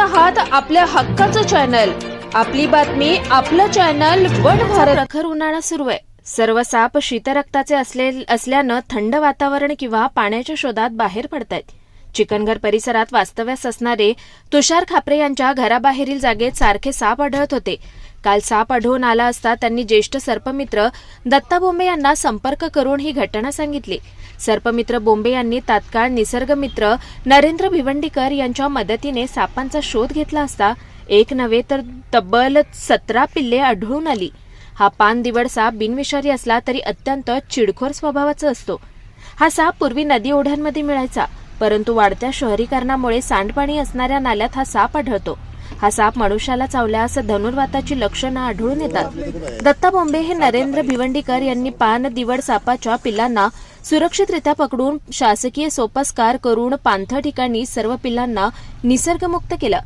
आहात आपल्या हक्काचं चॅनल आपली बातमी आपलं चॅनल वन भारत. प्रखर उन्हाळा सुरू आहे. सर्व साप शीतरक्ताचे असले असल्यानं थंड वातावरण किंवा पाण्याच्या शोधात बाहेर पडतायत. चिकनघर परिसरात वास्तव्यास असणारे तुषार खापरे यांच्या घराबाहेरील जागेत सारखे साप आढळत होते. काल साप आढळून आला असता त्यांनी ज्येष्ठ सर्पमित्र दत्ता बोंबे यांना संपर्क करून ही घटना सांगितली. सर्पमित्र बोंबे यांनी तात्काळ निसर्गमित्र नरेंद्र भिवंडीकर यांच्या मदतीने सापांचा शोध घेतला असता एक नव्हे तर तब्बल सतरा पिल्ले आढळून आली. हा पान दिवड साप बिनविषारी असला तरी अत्यंत चिडखोर स्वभावाचा असतो. हा साप पूर्वी नदी ओढ्यांमध्ये मिळायचा. परंतु वाढत्या शहरीकरणामुळे सांडपाणी असणाऱ्या नाल्यात हा साप आढळतो. हा साप मनुष्याला चावल्यास धनुर्वाताची लक्षणं आढळून येतात. दत्ता बोंबे हे नरेंद्र भिवंडीकर यांनी पान दिवड सापाच्या पिल्लांना सुरक्षितरित्या पकडून शासकीय सोपस्कार करून पांथ ठिकाणी सर्व पिल्लांना निसर्गमुक्त केलं.